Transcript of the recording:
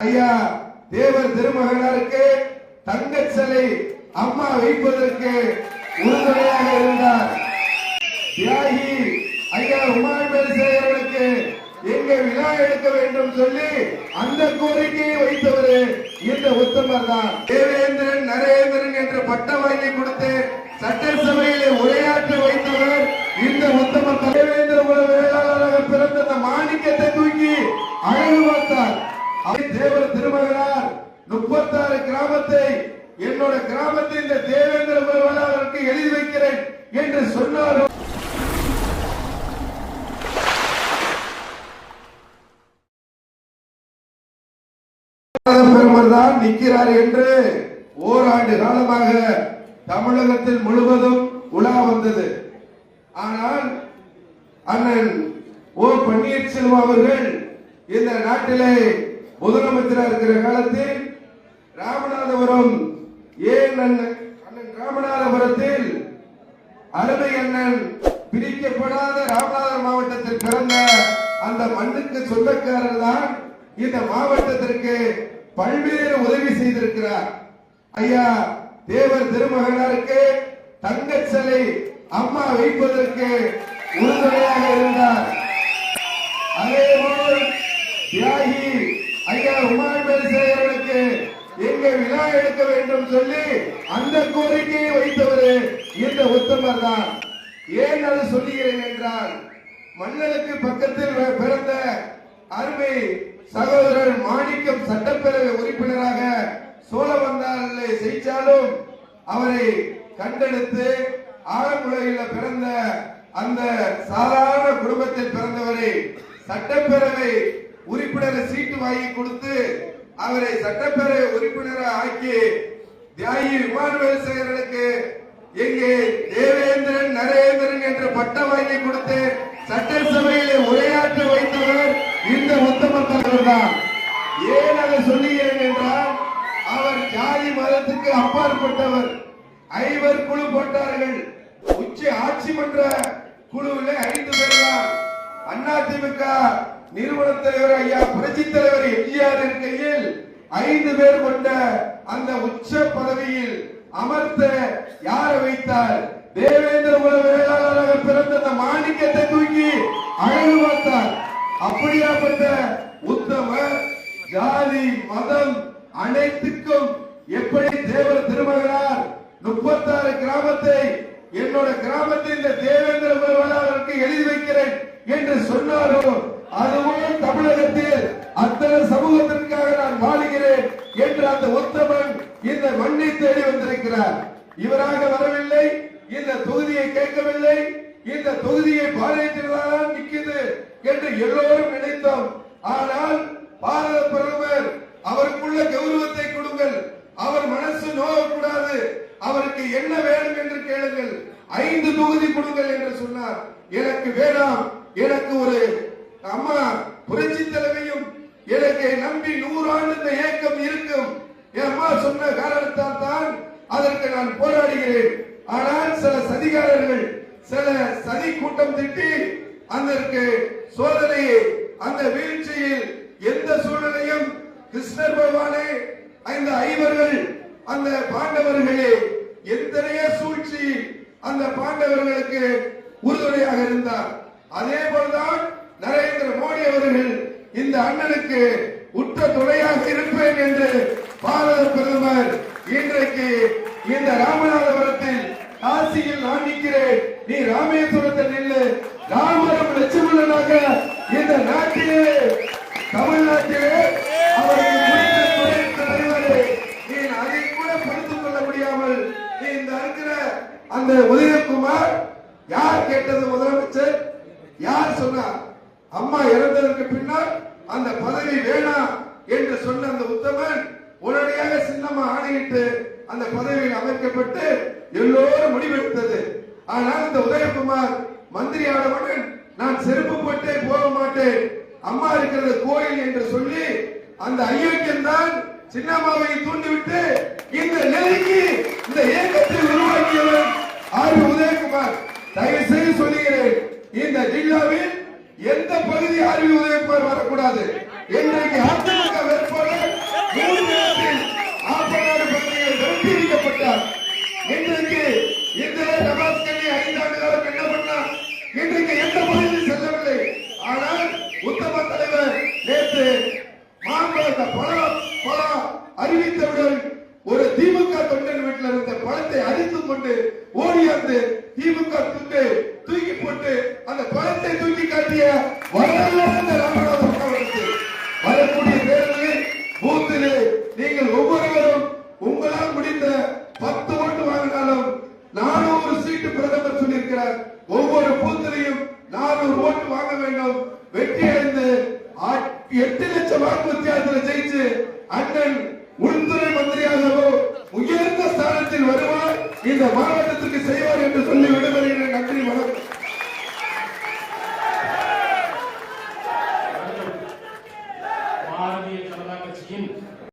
ஐயா தேவர் திருமகனாருக்கு தங்க சிலை அம்மா வைப்பதற்கு உறுதுணையாக இருந்தார். தியாகி ஐயா உமாபேர் எங்க விழா எடுக்க வேண்டும் சொல்லி அந்த கோரிக்கையை வைத்தவர் இந்த உத்தமர் தான். தேவேந்திரன் நரேந்திரன் என்ற பட்டம் வாங்கி கொடுத்து சட்டசபையிலே உரையாற்ற வைத்தவர் இந்த உத்தமர் தேவேந்திர உலக வேளாளராக பிறந்த அந்த மாணிக்கத்தை தூக்கி அழகு பார்த்தார் அவர் தேவர் திருமகனார் முப்பத்தாறு கிராமத்தை என்னோட கிராமத்தை இந்த தேவேந்திர குல எழுதி வைக்கிறேன் என்று சொன்னார்? பெருமர் தான் நிற்கிறார் என்று ஓராண்டு காலமாக தமிழகத்தில் முழுவதும் உலா வந்தது. ஆனால் அண்ணன் ஓ பன்னீர்செல்வம் அவர்கள் இந்த நாட்டிலே முதலமைச்சராக இருக்கிற காலத்தில் ராமநாதபுரம் ஏன் அண்ணன் ராமநாதபுரத்தில் அருமை அண்ணன் பிரிக்கப்படாத ராமநாதபுரம் மாவட்டத்தில் பிறந்த அந்த மண்ணுக்கு சொந்தக்காரர் தான் இந்த மாவட்டத்திற்கு பல்வேறு உதவி செய்திருக்கிறார். ஐயா தேவர் திருமகனாருக்கு தங்க சிலை அம்மா வைப்பதற்கு உறுதுணையாக இருந்தார். அதேபோல் தியாகி ஐயா உமாபேர் அவர்களுக்கு எங்க விழா எடுக்க வேண்டும் சொல்லி அந்த கோரிக்கையை வைத்தவர் இந்த உத்தமர் தான். ஏன் அதை சொல்லுகிறேன் என்றால் மன்னனுக்கு பக்கத்தில் பிறந்த அருமை சகோதரர் மாணிக்கம் சட்டப்பேரவை உறுப்பினராக சோழவந்தாரிலே செய்தாலும் அவரை கண்டெடுத்து ஆலங்குளையில் பிறந்த அந்த சாதாரண குடும்பத்தில் பிறந்தவரை சட்டப்பேரவை உறுப்பினரை சீட்டு வாங்கி கொடுத்து அவரை சட்டப்பேரவை உறுப்பினராக ஆக்கி தியாகி இமானுவேல் சேகரனுக்கு இங்கே தேவேந்திரன் நரேந்திரன் என்ற பட்டம் வாங்கி கொடுத்து சட்டசபையிலே உரையாற்ற வைத்தவர் இந்த உத்தம தலைவர் தான். ஏன் அதை சொல்லுகிறேன் என்றால் அவர் ஜாதி மதத்துக்கு அப்பாற்பட்டவர். ஐவர் குழு போட்டார்கள். உச்சி ஆட்சி மன்ற குழுவில் ஐந்து பேர் தான். அதிமுக நிறுவன தலைவர் ஐயா புரட்சி தலைவர் எம்ஜிஆர் இருக்கையில் ஐந்து பேர் கொண்ட அந்த உச்ச பதவியில் அமர்த்த யாரை வைத்தார்? தேவேந்திர குல வேளாளராக பிறந்த அந்த மாணிக்கத்தை தூக்கி அழகு பார்த்தார். அப்படியாப்பட்ட உத்தமர் ஜாதி மதம் அனைத்துக்கும் எப்படி தேவர் திருமகனார்? முப்பத்தாறு கிராமத்தை என்னோட கிராமத்தை இந்த தேவேந்திர குல வேளாளருக்கு எழுதி வைக்கிறேன். என்று சொன்னாரோ அதுவும் தமிழகத்தில் அத்தனை சமூகத்திற்காக நான் வாழுகிறேன் என்று அந்த உத்தமன் இந்த மண்ணை தேடி வந்திருக்கிறார். இவராக வரவில்லை இந்த தொகுதியை கேட்கவில்லை இந்த தொகுதியை பாரதிய நிற்கிறது என்று எல்லோரும் நினைத்தோம். ஆனால் பாரத பிரதமர் அவருக்குள்ள கௌரவத்தை கொடுங்கள். அவர் மனசு நோகக்கூடாது. அவருக்கு என்ன வேண்டும் என்று கேளுங்கள். ஐந்து தொகுதி கொடுங்கள் என்று சொன்னார். எனக்கு வேணாம். எனக்கு ஒரு அம்மா புரட்சி தலைவையும் எனக்கு நம்பி நூறாண்டு இந்த இயக்கம் இருக்கும். என் அம்மா சொன்ன காரணத்தால் தான் அதற்கு நான் போராடுகிறேன். ஆனால் சில சதிகாரர்கள் சில சதி கூட்டம் திட்டி அதற்கு சோதனையை அந்த வீழ்ச்சியில் எந்த சூழ்நிலையும் கிருஷ்ணர் பகவானே அந்த ஐவர்கள் அந்த பாண்டவர்களே எத்தனையோ சூழ்ச்சி அந்த பாண்டவர்களுக்கு உறுதுணையாக இருந்தார். அதே போல்தான் நரேந்திர மோடி அவர்கள் இந்த அண்ணனுக்கு உற்ற துணையாக இருப்பேன் என்று பாரத பிரதமர் இன்றைக்கு இந்த ராமநாதபுரத்தில் காசியில் நான் நிற்கிறேன் நீ ராமேஸ்வரத்தில் நில்லு. ராமரம் லட்சுமணனாக இந்த நாட்டிலே தமிழ்நாட்டிலே நீ அதை கூட கொள்ள முடியாமல் நீ இந்த அந்த உதயகுமார் யார் கேட்டது முதலமைச்சர்? யார் சொன்னார் அம்மா இறந்ததற்கு பின்னால் அந்த பதவி வேணாம் என்று சொன்ன அந்த உத்தமன் உடனடியாக சின்னம்மா ஆணையிட்டு அந்த பதவியில் அமைக்கப்பட்டு எல்லோரும் முடிவெடுத்தது. ஆனால் இந்த உதயகுமார் மந்திரி ஆனவுடன் நான் செருப்பு போட்டே போக மாட்டேன். அம்மா இருக்கிறது கோயில் என்று சொல்லி அந்த ஐயோக்கியம் தான் சின்னம்மாவை தூண்டிவிட்டு இந்த நிலைக்கு இந்த இயக்கத்தை உருவாக்கியவர் ஆர். உதயகுமார். தயவு செய்து இந்த ஜில்லாவில் எந்த பகுதி அறிவு உதயகுமார் வரக்கூடாது? இன்றைக்கு அதிமுக வேட்பாளர் மூன்று இடத்தில் ஆப்பநாடு பகுதியில் வெற்றியடிக்கப்பட்டார் இன்றைக்கு இந்திர கல்வி ஐந்தாண்டு காலம் என்ன பண்ணார் இன்றைக்கு எந்த பகுதியில் செல்லவில்லை. ஆனால் உத்தம தலைவர் நேற்று மாம்பழத்தை பழம் பழம் அறிவித்தவுடன் ஒரு திமுக தொண்டன் வீட்டில் இருந்த பழத்தை அரித்துக் கொண்டு ஓ ஒவ்வொரு பூத்திலையும் நானூறு ஓட்டு வாங்க வேண்டும். வெற்றி அடைந்து எட்டு லட்சம் வாக்கு வித்தியாசத்தில் ஜெயிச்சு அண்ணன் உள்துறை மந்திரியாகவோ உயர்ந்த ஸ்தானத்தில் வருவார். இந்த மாவட்டத்திற்கு செய்வார் என்று சொல்லி